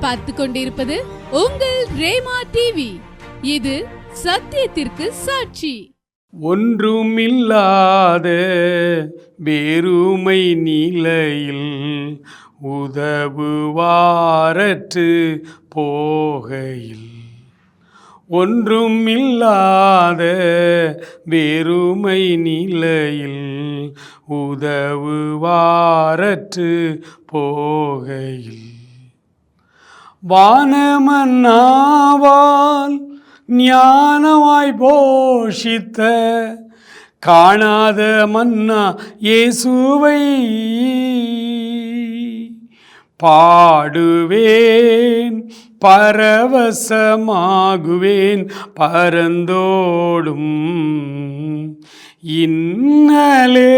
பார்த்து கொண்டிருப்பது உங்கள் ரேமா டிவி இது சத்தியத்திற்கு சாட்சி. ஒன்றுமில்லாத வேறுமை நிலையில் உதவுவாரற்று போகையில். ஒன்றுமில்லாத வேறுமை நிலையில் உதவுவாரற்று போகையில். வானமன்னாவால் ஞானமாய் போஷித்த காணாத மன்னா இயேசுவை பாடுவேன் பரவசமாகுவேன் பரந்தோடும் இன்னலே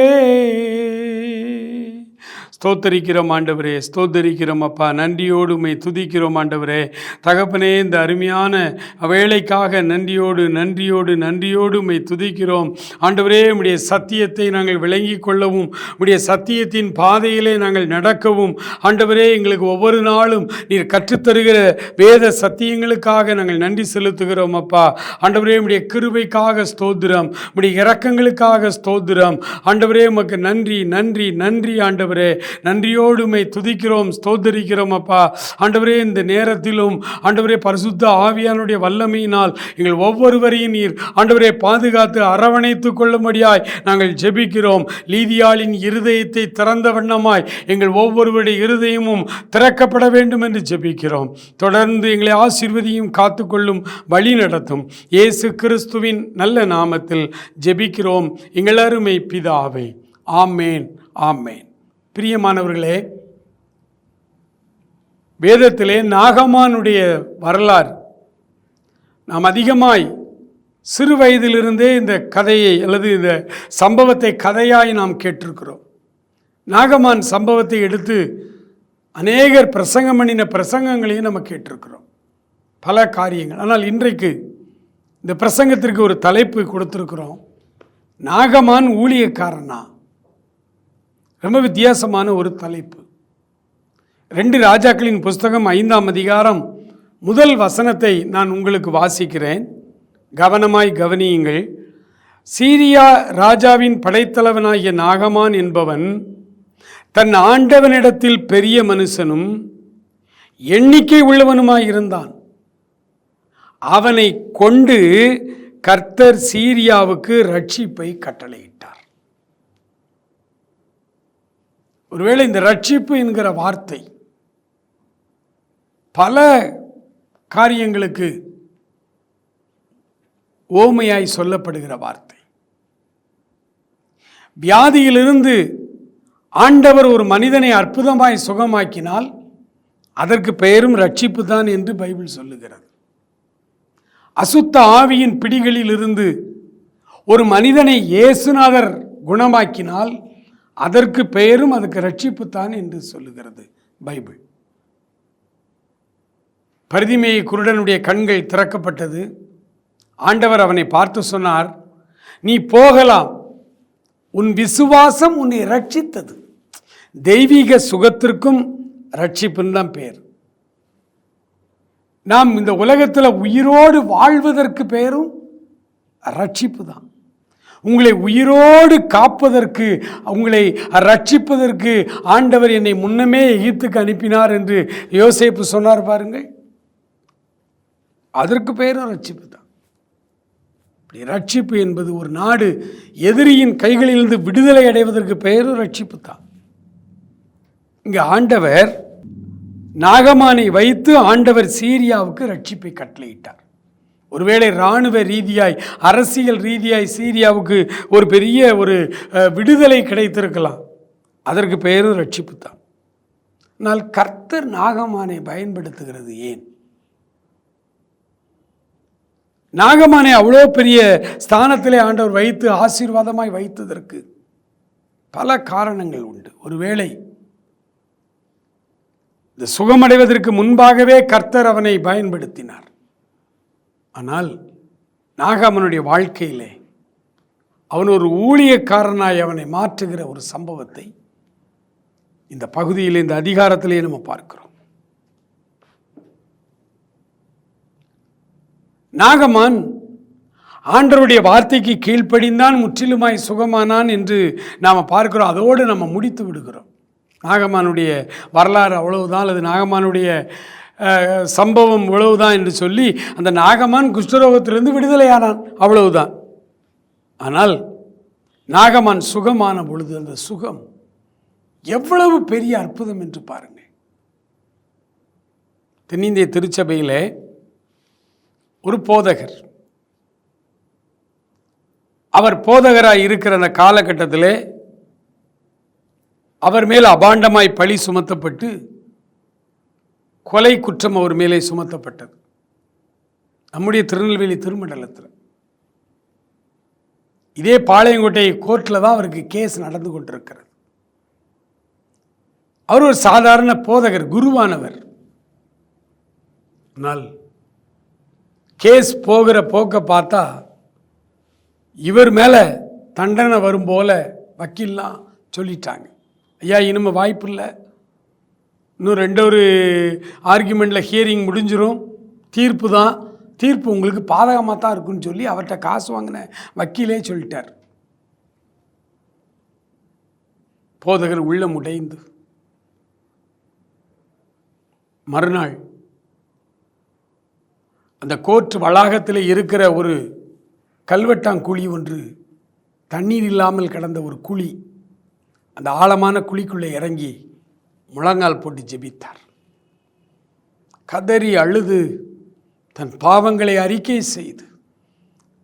ஸ்தோத்தரிக்கிறோம் ஆண்டவரே. ஸ்தோத்தரிக்கிறோம் அப்பா. நன்றியோடு உமை துதிக்கிறோம் ஆண்டவரே. தகப்பனே இந்த அருமையான வேலைக்காக நன்றியோடு நன்றியோடு நன்றியோடு உமை துதிக்கிறோம். ஆண்டவரே உடைய சத்தியத்தை நாங்கள் விளங்கி கொள்ளவும் உடைய சத்தியத்தின் பாதையிலே நாங்கள் நடக்கவும். ஆண்டவரே எங்களுக்கு ஒவ்வொரு நாளும் நீர் கற்றுத்தருகிற வேத சத்தியங்களுக்காக நாங்கள் நன்றி செலுத்துகிறோம் அப்பா. ஆண்டவரே உடைய கிருபைக்காக ஸ்தோத்திரம் உடைய இறக்கங்களுக்காக ஸ்தோத்திரம். ஆண்டவரே உமக்கு நன்றி நன்றி நன்றி ஆண்டவரே. நன்றியோடு துதிக்கிறோம் ஸ்தோத்தரிக்கிறோம் அப்பா. ஆண்டவரே இந்த நேரத்திலும் ஆண்டவரே பரிசுத்த ஆவியானுடைய வல்லமையினால் எங்கள் ஒவ்வொருவரையும் நீர் ஆண்டவரே பாதுகாத்து அரவணைத்து கொள்ளும்படியாய் நாங்கள் ஜெபிக்கிறோம். லீதியாளின் இருதயத்தை திறந்த வண்ணமாய் எங்கள் ஒவ்வொருவருடைய இருதயமும் திறக்கப்பட வேண்டும் என்று ஜெபிக்கிறோம். தொடர்ந்து எங்களை ஆசீர்வதியும் காத்துக்கொள்ளும் வழி நடத்தும். இயேசு கிறிஸ்துவின் நல்ல நாமத்தில் ஜெபிக்கிறோம். எங்கள் அருமை பிதாவை. ஆமேன் ஆமேன். பிரியமானவர்களே வேதத்திலே நாகமானுடைய வரலாறு. நாம் அதிகமாய் சிறு வயதிலிருந்தே இந்த கதையை அல்லது இந்த சம்பவத்தை கதையாய் நாம் கேட்டிருக்கிறோம். நாகமான் சம்பவத்தை எடுத்து அநேகர் பிரசங்கம் பண்ணின பிரசங்கங்களையும் நம்ம கேட்டிருக்கிறோம். பல காரியங்கள். ஆனால் இன்றைக்கு இந்த பிரசங்கத்திற்கு ஒரு தலைப்பு கொடுத்துருக்குறோம். நாகமான் ஊழியக்காரனா? ரொம்ப வித்தியாசமான ஒரு தலைப்பு. ரெண்டு ராஜாக்களின் புஸ்தகம் ஐந்தாம் அதிகாரம் முதல் வசனத்தை நான் உங்களுக்கு வாசிக்கிறேன். கவனமாய் கவனியுங்கள். சீரியா ராஜாவின் படைத்தலைவனாகிய நாகமான் என்பவன் தன் ஆண்டவனிடத்தில் பெரிய மனுஷனும் எண்ணிக்கை உள்ளவனுமாயிருந்தான் அவனை கொண்டு கர்த்தர் சீரியாவுக்கு ரட்சிப்பை கட்டளையிட்டார். ஒருவேளை இந்த ரட்சிப்பு என்கிற வார்த்தை பல காரியங்களுக்கு ஓமையாய் சொல்லப்படுகிற வார்த்தை. வியாதியிலிருந்து ஆண்டவர் ஒரு மனிதனை அற்புதமாய் சுகமாக்கினால் அதற்கு பெயரும் ரட்சிப்பு தான் என்று பைபிள் சொல்லுகிறது. அசுத்த ஆவியின் பிடிகளிலிருந்து ஒரு மனிதனை இயேசுநாதர் குணமாக்கினால் அதற்கு பெயரும் அதுக்கு ரட்சிப்பு தான் என்று சொல்லுகிறது பைபிள். பரிதிமேய குருடனுடைய கண்கள் திறக்கப்பட்டது. ஆண்டவர் அவனை பார்த்து சொன்னார் நீ போகலாம். உன் விசுவாசம் உன்னை ரட்சித்தது. தெய்வீக சுகத்திற்கும் ரட்சிப்புன்னு தான் பேர். நாம் இந்த உலகத்தில் உயிரோடு வாழ்வதற்கு பெயரும் ரட்சிப்பு தான். உங்களை உயிரோடு காப்பதற்கு உங்களை ரட்சிப்பதற்கு ஆண்டவர் என்னை முன்னமே எகிப்துக்கு அனுப்பினார் என்று யோசேப்பு சொன்னார் பாருங்கள். அதற்கு பெயரும் ரட்சிப்பு தான். இப்படி ரட்சிப்பு என்பது ஒரு நாடு எதிரியின் கைகளிலிருந்து விடுதலை அடைவதற்கு பெயரும் ரட்சிப்பு தான். இங்கே ஆண்டவர் நாகமானை வைத்து ஆண்டவர் சீரியாவுக்கு ரட்சிப்பை கட்டளையிட்டார். ஒருவேளை இராணுவ ரீதியாய் அரசியல் ரீதியாய் சீரியாவுக்கு ஒரு பெரிய ஒரு விடுதலை கிடைத்திருக்கலாம். அதற்கு பெயரும் ரட்சிப்பு தான். ஆனால் கர்த்தர் நாகமானை பயன்படுத்துகிறது ஏன்? நாகமானை அவ்வளோ பெரிய ஸ்தானத்திலே ஆண்டவர் வைத்து ஆசீர்வாதமாய் வைத்ததற்கு பல காரணங்கள் உண்டு. ஒருவேளை இந்த சுகமடைவதற்கு முன்பாகவே கர்த்தர் அவனை பயன்படுத்தினார். ஆனால் நாகாமனுடைய வாழ்க்கையிலே அவன் ஒரு ஊழியக்காரனாய் அவனை மாற்றுகிற ஒரு சம்பவத்தை இந்த பகுதியில் இந்த அதிகாரத்திலே நம்ம பார்க்கிறோம். நாகமான் ஆண்டருடைய வார்த்தைக்கு கீழ்ப்படிந்தான் முற்றிலுமாய் சுகமானான் என்று நாம் பார்க்கிறோம். அதோடு நம்ம முடித்து விடுகிறோம். நாகமானுடைய வரலாறு அவ்வளவுதான். அல்லது நாகமானுடைய சம்பவம் இவ்வளவுதான் என்று சொல்லி அந்த நாகமான் குஷ்டரோகத்திலிருந்து விடுதலையானான். அவ்வளவுதான். ஆனால் நாகமான் சுகமான பொழுது அந்த சுகம் எவ்வளவு பெரிய அற்புதம் என்று பாருங்கள். தென்னிந்திய திருச்சபையில் ஒரு போதகர். அவர் போதகராக இருக்கிற அந்த காலகட்டத்திலே அவர் மேல் அபாண்டமாய் பழி சுமத்தப்பட்டு கொலை குற்றம் அவர் மேலே சுமத்தப்பட்டது. நம்முடைய திருநெல்வேலி திருமண்டலத்தில். இதே பாளையங்கோட்டை கோர்ட்டில் தான் அவருக்கு கேஸ் நடந்து கொண்டிருக்கிறது. அவர் ஒரு சாதாரண போதகர் குருவானவர். ஆனால் கேஸ் போகிற போக்க பார்த்தா இவர் மேலே தண்டனை வரும் போல வக்கீல்லாம் சொல்லிட்டாங்க. ஐயா இனிமே வாய்ப்பு இல்லை. இன்னும் ரெண்டு ஒரு ஆர்குமெண்ட்டில் ஹியரிங் முடிஞ்சிடும் தீர்ப்பு தான். தீர்ப்பு உங்களுக்கு பாதகமாக தான் இருக்குன்னு சொல்லி அவர்கிட்ட காசு வாங்கின வக்கீலே சொல்லிட்டார். போதகர் உள்ளம் உடைந்து. மறுநாள் அந்த கோர்ட் வளாகத்தில் இருக்கிற ஒரு கல்வெட்டாங்குழி ஒன்று தண்ணீர் இல்லாமல் கிடந்த ஒரு குழி அந்த ஆழமான குழிக்குள்ளே இறங்கி முழங்கால் போட்டு ஜெபித்தார். கதறி அழுது தன் பாவங்களை அறிக்கை செய்து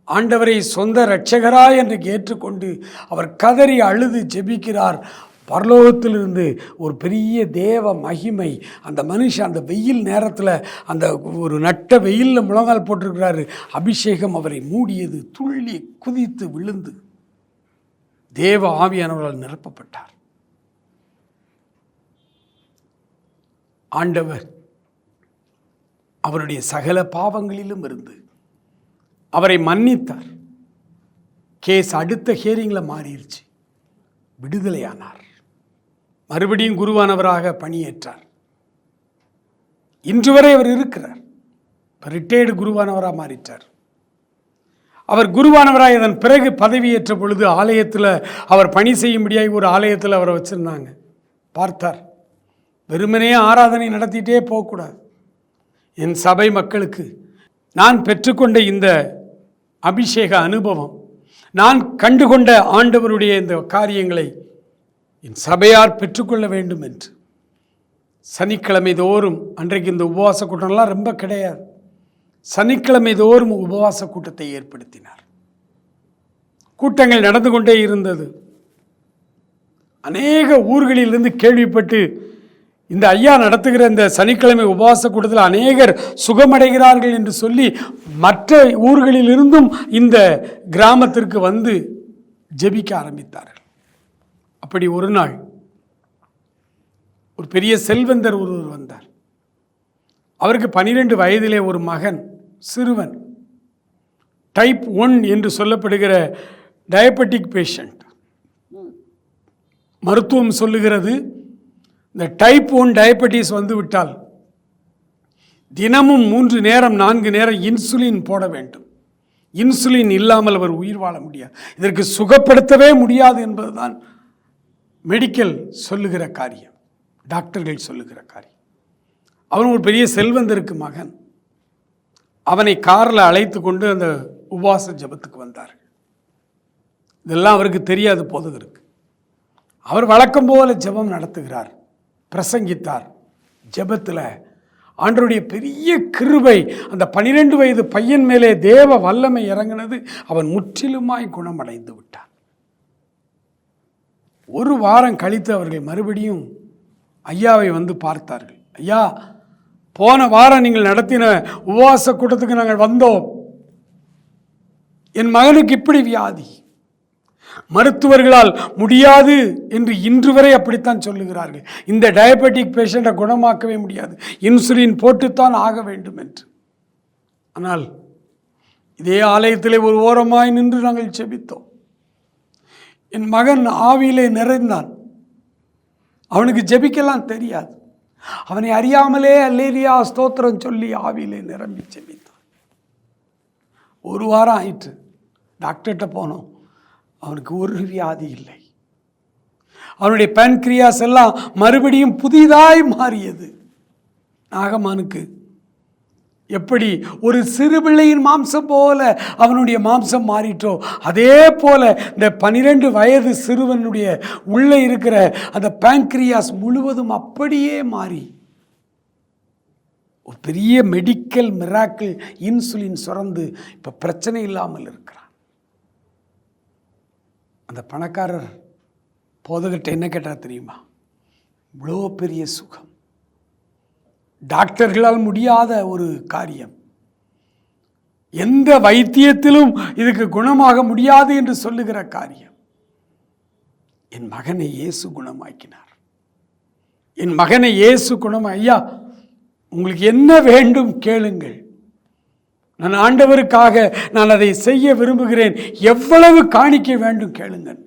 ஆண்டவரை சொந்த இரட்சகரா என்று ஏற்றுக்கொண்டு அவர் கதறி அழுது ஜெபிக்கிறார். பரலோகத்திலிருந்து ஒரு பெரிய தேவ மகிமை அந்த மனுஷன் அந்த வெயில் நேரத்தில் அந்த ஒரு நட்ட வெயிலில் முழங்கால் போட்டிருக்கிறாரு. அபிஷேகம் அவரை மூடியது துள்ளி குதித்து விழுந்து தேவ ஆவியானவரால் நிரப்பப்பட்டார். ஆண்டவர் அவருடைய சகல பாவங்களிலும் இருந்து அவரை மன்னித்தார். கேஸ் அடுத்த ஹியரிங்கில் மாறிடுச்சு விடுதலையானார். மறுபடியும் குருவானவராக பணியேற்றார். இன்று வரை அவர் இருக்கிறார். ரிட்டையர்டு குருவானவராக மாறிட்டார். அவர் குருவானவராக இதன் பிறகு பதவியேற்ற பொழுது ஆலயத்தில் அவர் பணி செய்யும்படியாக ஒரு ஆலயத்தில் அவரை வச்சுருந்தாங்க. பார்த்தார். வெறுமனே ஆராதனை நடத்திட்டே போகக்கூடாது. என் சபை மக்களுக்கு நான் பெற்றுக்கொண்ட இந்த அபிஷேக அனுபவம் நான் கண்டுகொண்ட ஆண்டவருடைய இந்த காரியங்களை என் சபையார் பெற்றுக்கொள்ள வேண்டும் என்று. சனிக்கிழமை தோறும் அன்றைக்கு இந்த உபவாச கூட்டம்லாம் ரொம்ப கிடையாது. சனிக்கிழமை தோறும் உபவாச கூட்டத்தை ஏற்படுத்தினார். கூட்டங்கள் நடந்து கொண்டே இருந்தது. அநேக ஊர்களிலிருந்து கேள்விப்பட்டு இந்த ஐயா நடத்துகிற இந்த சனிக்கிழமை உபவாச கூட்டத்தில் அநேகர் சுகமடைகிறார்கள் என்று சொல்லி மற்ற ஊர்களிலிருந்தும் இந்த கிராமத்திற்கு வந்து ஜெபிக்க ஆரம்பித்தார்கள். அப்படி ஒரு நாள் ஒரு பெரிய செல்வந்தர் ஒருவர் வந்தார். அவருக்கு பனிரெண்டு வயதிலே ஒரு மகன் சிறுவன் டைப் ஒன் என்று சொல்லப்படுகிற டயபெட்டிக் பேஷண்ட் மருத்துவம் சொல்லுகிறது இந்த டைப் ஒன் டயபெட்டிஸ் வந்து விட்டால் தினமும் மூன்று நேரம் நான்கு நேரம் இன்சுலின் போட வேண்டும். இன்சுலின் இல்லாமல் அவர் உயிர் வாழ முடியாது. இதற்கு சுகப்படுத்தவே முடியாது என்பதுதான் மெடிக்கல் சொல்லுகிற காரியம். டாக்டர்கள் சொல்லுகிற காரியம். அவன் ஒரு பெரிய செல்வந்தருக்கு மகன். அவனை காரில் அழைத்து கொண்டு அந்த உபவாச ஜபத்துக்கு வந்தார். இதெல்லாம் அவருக்கு தெரியாது போதகருக்கு அவர் வழக்கம் போல ஜெபம் நடத்துகிறார். பிரசங்கித்தார். ஜெபத்தில் ஆண்டருடைய பெரிய கிருபை அந்த பனிரெண்டு வயது பையன் மேலே தேவ வல்லமை இறங்கினது அவன் முற்றிலுமாய் குணமடைந்து விட்டான். ஒரு வாரம் கழித்து அவர்கள் மறுபடியும் ஐயாவை வந்து பார்த்தார்கள். ஐயா போன வாரம் நீங்கள் நடத்தின உபவாச கூட்டத்துக்கு நாங்கள் வந்தோம். என் மகனுக்கு இப்படி வியாதி. மருத்துவர்களால் முடியாது என்று இன்று வரை அப்படித்தான் சொல்லுகிறார்கள். இந்த டயபெட்டிக் பேஷண்ட்டை குணமாக்கவே முடியாது. இன்சுலின் போட்டுத்தான் ஆக வேண்டும் என்று. ஆனால் இதே ஆலயத்திலே ஒரு ஓரமாய் நின்று நாங்கள் செபித்தோம். என் மகன் ஆவியிலே நிறைந்தான். அவனுக்கு ஜெபிக்கலாம் தெரியாது. அவனை அறியாமலே அல்லேரியா ஸ்தோத்திரம் சொல்லி ஆவியிலே நிரம்பி ஜெபித்தான் ஒரு வாரம் ஆயிற்று. டாக்டர்கிட்ட போனோம். அவனுக்கு ஒரு வியாதி இல்லை. அவனுடைய பேன்கிரியாஸ் எல்லாம் மறுபடியும் புதிதாய் மாறியது. நாகமானுக்கு எப்படி ஒரு சிறு பிள்ளையின் மாம்சம் போல அவனுடைய மாம்சம் மாறிட்டோ அதே போல இந்த பனிரெண்டு வயது சிறுவனுடைய உள்ளே இருக்கிற அந்த பேங்க்ரியாஸ் முழுவதும் அப்படியே மாறி. ஒரு பெரிய மெடிக்கல் மிராக்கிள் இன்சுலின் சுரந்து இப்போ பிரச்சனை இல்லாமல் இருக்கிறான். அந்த பணக்காரர் போதகிட்ட என்ன கேட்டார் தெரியுமா? இவ்வளோ பெரிய சுகம். டாக்டர்களால் முடியாத ஒரு காரியம். எந்த வைத்தியத்திலும் இதுக்கு குணமாக முடியாது என்று சொல்லுகிற காரியம். என் மகனை இயேசு குணமாக்கினார். என் மகனை இயேசு குணமா ஐயா உங்களுக்கு என்ன வேண்டும் கேளுங்கள். நான் ஆண்டவருக்காக நான் அதை செய்ய விரும்புகிறேன். எவ்வளவு காணிக்க வேண்டும் கேளுங்கள்.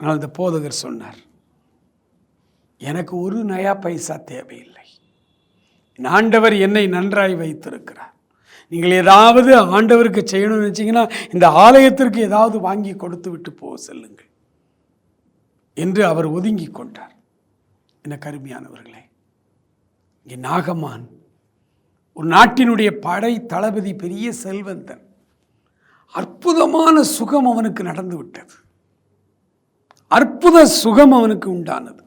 ஆனால் இந்த போதகர் சொன்னார் எனக்கு ஒரு நயா பைசா தேவையில்லை. ஆண்டவர் என்னை நன்றாய் வைத்திருக்கிறார். நீங்கள் ஏதாவது ஆண்டவருக்கு செய்யணும்னு நினச்சிங்கன்னா இந்த ஆலயத்திற்கு ஏதாவது வாங்கி கொடுத்து விட்டு போக செல்லுங்கள். என்று அவர் ஒதுங்கி கொண்டார். என்ன கருமையானவர்களே இங்கே நாகமான் ஒரு நாட்டினுடைய படை தளபதி பெரிய செல்வந்தன். அற்புதமான சுகம் அவனுக்கு நடந்து விட்டது. அற்புத சுகம் அவனுக்கு உண்டானது.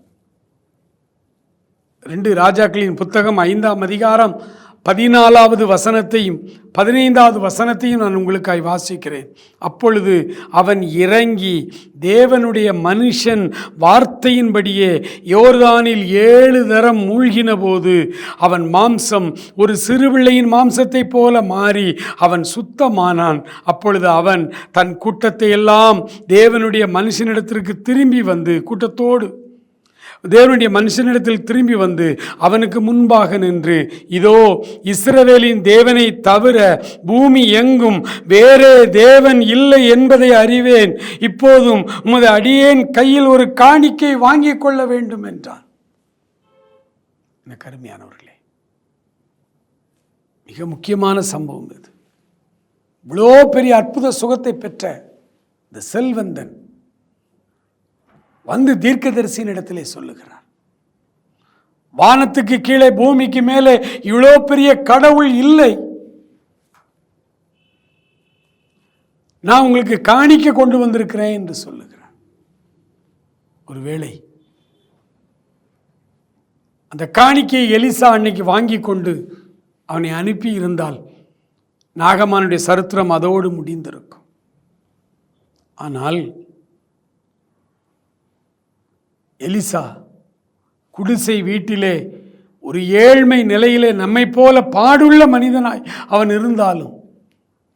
ரெண்டு ராஜாக்களின் புத்தகம் ஐந்தாம் அதிகாரம் பதினாலாவது வசனத்தையும் பதினைந்தாவது வசனத்தையும் நான் உங்களுக்காய் வாசிக்கிறேன். அப்பொழுது அவன் இறங்கி தேவனுடைய மனுஷன் வார்த்தையின்படியே யோர்தானில் ஏழு தரம் மூழ்கின போது அவன் மாம்சம் ஒரு சிறுபிள்ளையின் மாம்சத்தைப் போல மாறி அவன் சுத்தமானான். அப்பொழுது அவன் தன் கூட்டத்தை எல்லாம் தேவனுடைய மனுஷனிடத்திற்கு திரும்பி வந்து கூட்டத்தோடு தேவனுடைய மனுஷனிடத்தில் திரும்பி வந்து அவனுக்கு முன்பாக நின்று இதோ இஸ்ரவேலின் தேவனை தவிர பூமி எங்கும் வேறே தேவன் இல்லை என்பதை அறிவேன். இப்போதும் உமது அடியேன் கையில் ஒரு காணிக்கை வாங்கிக் கொள்ள வேண்டும் என்றான். கருமையானவர்களே மிக முக்கியமான சம்பவம் இது. இவ்வளோ பெரிய அற்புத சுகத்தை பெற்ற இந்த செல்வந்தன் வந்து தீர்க்கதரிசியின் இடத்திலே சொல்லுகிறார். வானத்துக்கு கீழே பூமிக்கு மேலே இவ்வளோ பெரிய கடவுள் இல்லை. நான் உங்களுக்கு காணிக்க கொண்டு வந்திருக்கிறேன் என்று சொல்லுகிறார். ஒருவேளை அந்த காணிக்கையை எலிசா அன்னைக்கு வாங்கி கொண்டு அவனை அனுப்பி இருந்தால் நாகமானுடைய சரித்திரம் அதோடு முடிந்திருக்கும். ஆனால் எலிசா குடிசை வீட்டிலே ஒரு ஏழ்மை நிலையிலே நம்மை போல பாடுள்ள மனிதனாய் அவன் இருந்தாலும்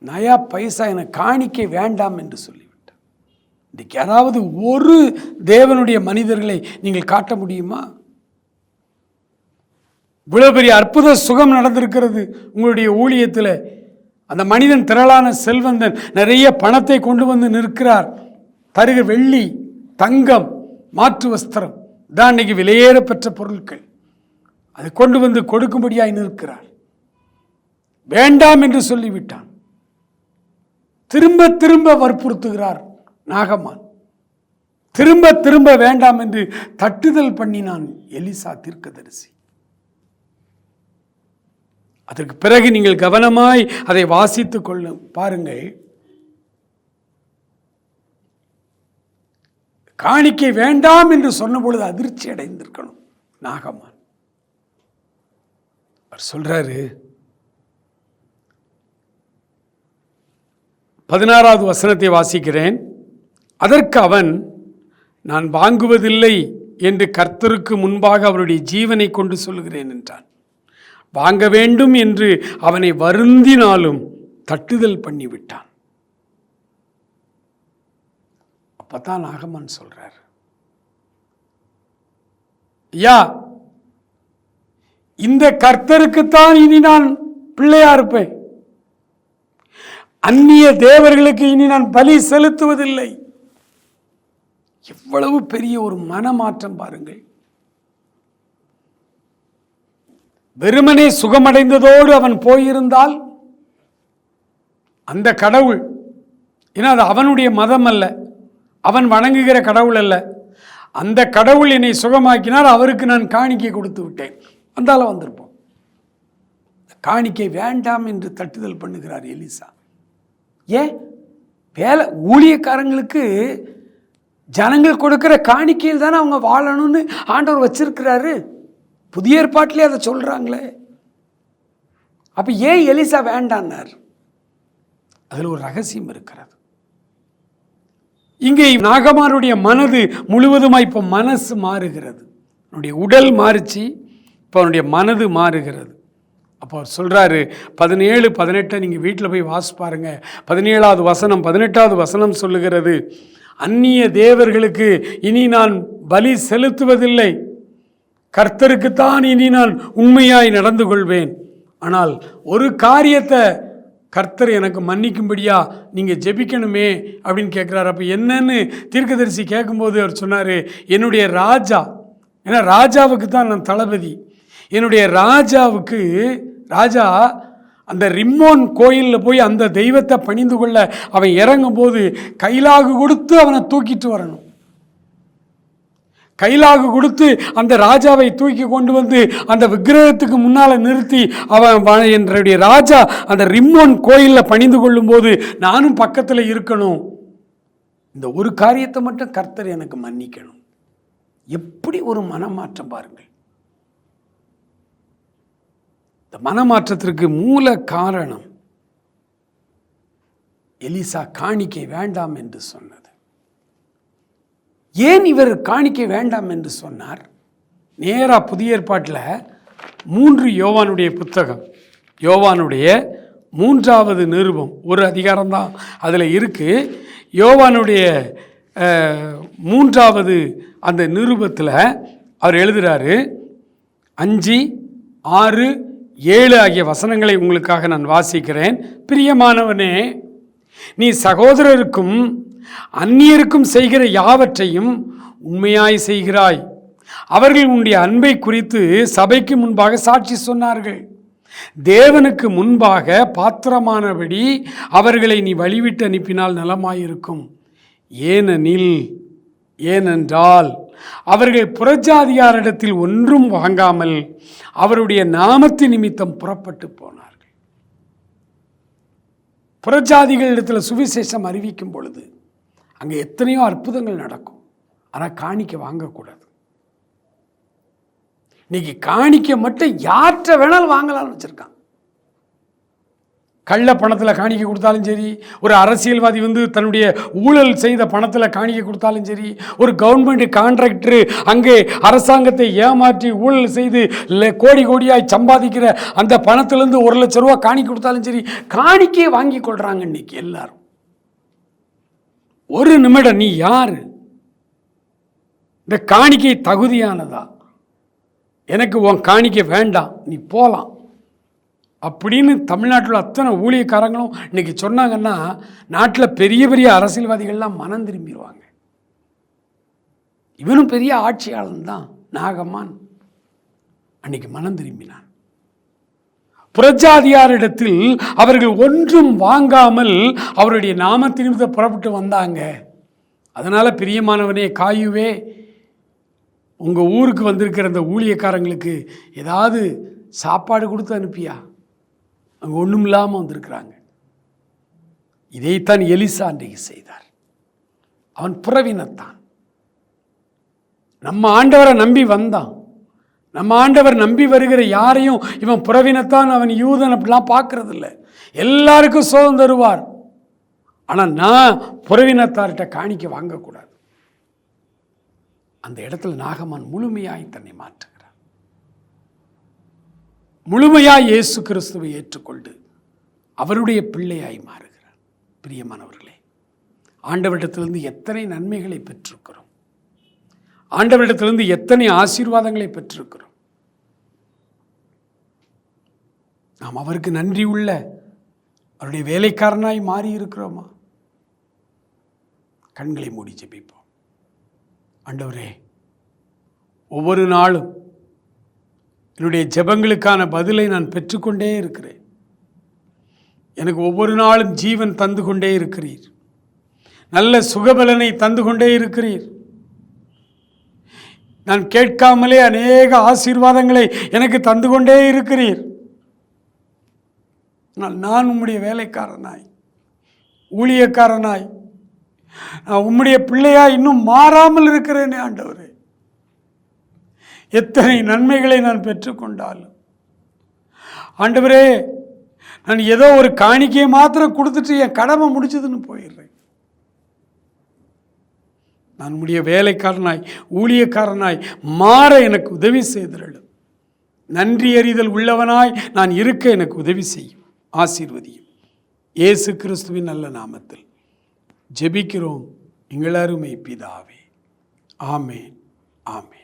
நயா பைசா என காணிக்கை வேண்டாம் என்று சொல்லிவிட்டான். இன்றைக்கு யாராவது ஒரு தேவனுடைய மனிதர்களை நீங்கள் காட்ட முடியுமா? இவ்வளோ பெரிய அற்புத சுகம் நடந்திருக்கிறது உங்களுடைய ஊழியத்தில். அந்த மனிதன் திரளான செல்வந்தன் நிறைய பணத்தை கொண்டு வந்து நிற்கிறார். தருக வெள்ளி தங்கம் மாற்று வஸ்திரம். தான் இன்னைக்கு விலையேற பெற்ற பொருட்கள். அதை கொண்டு வந்து கொடுக்கும்படியாய் நிற்கிறார். வேண்டாம் என்று சொல்லிவிட்டான். திரும்ப திரும்ப வற்புறுத்துகிறார் நாகமான் திரும்ப திரும்ப வேண்டாம் என்று தட்டுதல் பண்ணினான் எலிசா தீர்க்கதரிசி. அதற்கு பிறகு நீங்கள் கவனமாய் அதை வாசித்துக் கொள்ளும். பாருங்கள் காணிக்கை வேண்டாம் என்று சொன்ன பொழுது அதிர்ச்சி அடைந்திருக்கணும் நாகமான் அவர் சொல்றாரு பதினாறாவது வசனத்தை வாசிக்கிறேன். அதற்கு அவன் நான் வாங்குவதில்லை என்று கர்த்தருக்கு முன்பாக அவருடைய ஜீவனை கொண்டு சொல்கிறேன் என்றான். வாங்க வேண்டும் என்று அவனை வருந்தினாலும் தட்டுதல் பண்ணிவிட்டான். அப்பதான் நாகமன் சொல்கிறார் ஐயா இந்த கர்த்தருக்குத்தான் இனி நான் பிள்ளையா இருப்பேன். அந்நிய தேவர்களுக்கு இனி நான் பலி செலுத்துவதில்லை. எவ்வளவு பெரிய ஒரு மனமாற்றம் பாருங்கள். வெறுமனே சுகமடைந்ததோடு அவன் போயிருந்தால் அந்த கடவுள் ஏன்னா அது அவனுடைய மதம் அல்ல அவன் வணங்குகிற கடவுள் அல்ல. அந்த கடவுள் என்னை சுகமாக்கினார் அவருக்கு நான் காணிக்கை கொடுத்து விட்டேன். அந்தால வந்திருப்போம். காணிக்கை வேண்டாம் என்று தட்டுதல் பண்ணுகிறார் எலிசா. ஏன் வேலை ஊழியக்காரங்களுக்கு ஜனங்கள் கொடுக்குற காணிக்கையில் தானே அவங்க வாழணும்னு ஆண்டவர் வச்சிருக்கிறாரு. புதிய ஏற்பாட்டிலே அதை சொல்கிறாங்களே அப்போ ஏன் எலிசா வேண்டான்னார்? அதில் ஒரு ரகசியம் இருக்கிறது. இங்கே நாகமாருடைய மனது முழுவதுமாய் இப்போ மனசு மாறுகிறது. அவனுடைய உடல் மாறுச்சு இப்போ அவனுடைய மனது மாறுகிறது. அப்போ அவர் சொல்கிறாரு பதினேழு பதினெட்டை நீங்கள் வீட்டில் போய் வாசி பாருங்க. பதினேழாவது வசனம் பதினெட்டாவது வசனம் சொல்லுகிறது அந்நிய தேவர்களுக்கு இனி நான் பலி செலுத்துவதில்லை. கர்த்தருக்குத்தான் இனி நான் உண்மையாய் நடந்து கொள்வேன். ஆனால் ஒரு காரியத்தை கர்த்தர் எனக்கு மன்னிக்கும்படியா நீங்கள் ஜெபிக்கணுமே அப்படின்னு கேட்குறாரு அப்போ என்னன்னு தீர்க்கதரிசி கேட்கும்போது அவர் சொன்னார் என்னுடைய ராஜா ஏன்னா ராஜாவுக்கு தான் நான் தளபதி. என்னுடைய ராஜாவுக்கு ராஜா அந்த ரிம்மோன் கோயிலில் போய் அந்த தெய்வத்தை பணிந்து கொள்ள அவன் இறங்கும்போது கைலாகு கொடுத்து அவனை தூக்கிட்டு வரணும். கைலாகு கொடுத்து அந்த ராஜாவை தூக்கி கொண்டு வந்து அந்த விக்கிரகத்துக்கு முன்னால் நிறுத்தி அவன் என்னுடைய ராஜா அந்த ரிம்மோன் கோயிலில் பணிந்து கொள்ளும்போது நானும் பக்கத்தில் இருக்கணும். இந்த ஒரு காரியத்தை மட்டும் கர்த்தர் எனக்கு மன்னிக்கணும். எப்படி ஒரு மனமாற்றம் பாருங்கள். இந்த மனமாற்றத்திற்கு மூல காரணம் எலிசா காணிக்கை வேண்டாம் என்று சொன்னார். ஏன் இவர் காணிக்கை வேண்டாம் என்று சொன்னார்? நேராக புதிய ஏற்பாட்டில் மூன்று யோவானுடைய புத்தகம். யோவானுடைய மூன்றாவது நிருபம். ஒரு அதிகாரம்தான் அதில் இருக்குது யோவானுடைய மூன்றாவது அந்த நிருபத்தில் அவர் எழுதுகிறாரு அஞ்சு ஆறு ஏழு ஆகிய வசனங்களை உங்களுக்காக நான் வாசிக்கிறேன். பிரியமானவனே நீ சகோதரருக்கும் அந்நியருக்கும் செய்கிற யாவற்றையும் உண்மையாய் செய்கிறாய். அவர்கள் உன்னுடைய அன்பை குறித்து சபைக்கு முன்பாக சாட்சி சொன்னார்கள். தேவனுக்கு முன்பாக பாத்திரமானபடி அவர்களை நீ வழிவிட்டு அனுப்பினால் நலமாயிருக்கும். ஏனெனில் ஏனென்றால் அவர்கள் புறஜாதியாரிடத்தில் ஒன்றும் வாங்காமல் அவருடைய நாமத்து நிமித்தம் புறப்பட்டு போனார்கள். புறஜாதிகளிடத்தில் சுவிசேஷம் அறிவிக்கும் பொழுது அங்கே எத்தனையோ அற்புதங்கள் நடக்கும். ஆனால் காணிக்க வாங்கக்கூடாது. இன்னைக்கு காணிக்க மட்டும் யார்கிட்ட வேணாலும் வாங்கலாம்னு வச்சுருக்கான். கள்ள பணத்தில் காணிக்க கொடுத்தாலும் சரி ஒரு அரசியல்வாதி வந்து தன்னுடைய ஊழல் செய்த பணத்தில் காணிக்க கொடுத்தாலும் சரி ஒரு கவர்மெண்ட் கான்ட்ராக்டர் அங்கே அரசாங்கத்தை ஏமாற்றி ஊழல் செய்து கோடி கோடியாய் சம்பாதிக்கிற அந்த பணத்திலேருந்து ஒரு லட்ச ரூபா காணிக்கை கொடுத்தாலும் சரி காணிக்கையை வாங்கி கொள்கிறாங்க இன்னைக்கு எல்லாரும். ஒரு நிமிடம் நீ யார்? இந்த காணிக்கை தகுதியானதா? எனக்கு உன் காணிக்கை வேண்டாம் நீ போகலாம் அப்படின்னு தமிழ்நாட்டில் அத்தனை ஊழியக்காரங்களும் இன்னைக்கு சொன்னாங்கன்னா நாட்டில் பெரிய பெரிய அரசியல்வாதிகள்லாம் மனம் திரும்பிடுவாங்க இவனும் பெரிய ஆட்சியாளன் தான் நாகம்மான். அன்னைக்கு மனம் திரும்பினான். புரஜாதியாரிடத்தில் அவர்கள் ஒன்றும் வாங்காமல் அவருடைய நாமத்தினிமித்த புறப்பட்டு வந்தாங்க. அதனால் பிரியமானவனே காயுவே உங்கள் ஊருக்கு வந்திருக்கிற அந்த ஊழியக்காரங்களுக்கு ஏதாவது சாப்பாடு கொடுத்து அனுப்பியா? அங்கே ஒன்றும் இல்லாமல் வந்திருக்கிறாங்க. இதைத்தான் எலிசா அன்றைக்கு செய்தார். அவன் புறவினத்தான். நம்ம ஆண்டவரை நம்பி வந்தான். நம்ம ஆண்டவர் நம்பி வருகிற யாரையும் இவன் புறவினத்தான் அவன் யூதன் அப்படிலாம் பார்க்கறது இல்லை எல்லாருக்கும் சோதம் தருவார். ஆனால் நான் புறவினத்தார்கிட்ட காணிக்க வாங்கக்கூடாது. அந்த இடத்துல நாகமான் முழுமையாய் தன்னை மாற்றுகிறார். முழுமையாய் இயேசு கிறிஸ்துவை ஏற்றுக்கொண்டு அவருடைய பிள்ளையாய் மாறுகிறார். பிரியமானவர்களே ஆண்டவரிடத்திலிருந்து எத்தனை நன்மைகளை பெற்றிருக்கிறோம்? ஆண்டவரிடத்திலிருந்து எத்தனை ஆசீர்வாதங்களை பெற்றிருக்கிறோம்? நாம் அவருக்கு நன்றி உள்ள அவருடைய வேலைக்காரனாய் மாறி இருக்கிறோமா கண்களை மூடி ஜெபிப்போம். ஆண்டவரே ஒவ்வொரு நாளும் என்னுடைய ஜெபங்களுக்கான பதிலை நான் பெற்றுக்கொண்டே இருக்கிறேன். எனக்கு ஒவ்வொரு நாளும் ஜீவன் தந்து கொண்டே இருக்கிறீர். நல்ல சுகபலனை தந்து கொண்டே இருக்கிறீர். நான் கேட்காமலே அநேக ஆசீர்வாதங்களை எனக்கு தந்து கொண்டே இருக்கிறீர். ஆனால் நான் உம்முடைய வேலைக்காரனாய் ஊழியக்காரனாய் நான் உம்முடைய பிள்ளையா இன்னும் மாறாமல் இருக்கிறேனே ஆண்டவரே. எத்தனை நன்மைகளை நான் பெற்றுக்கொண்டாலும். ஆண்டவரே நான் ஏதோ ஒரு காணிக்கையை மாத்திரம் கொடுத்துட்டு என் கடமை முடிச்சதுன்னு போயிடுறேன். நான் உம்முடைய வேலைக்காரனாய் ஊழியக்காரனாய் மாற எனக்கு உதவி செய்திருளும் நன்றி அறிதல் உள்ளவனாய் நான் இருக்க எனக்கு உதவி செய்யும். ஆசீர்வதியும். இயேசு கிறிஸ்துவின் நல்ல நாமத்தில் ஜெபிக்கிறோம். எங்கள் அருமை பிதாவே. ஆமே ஆமே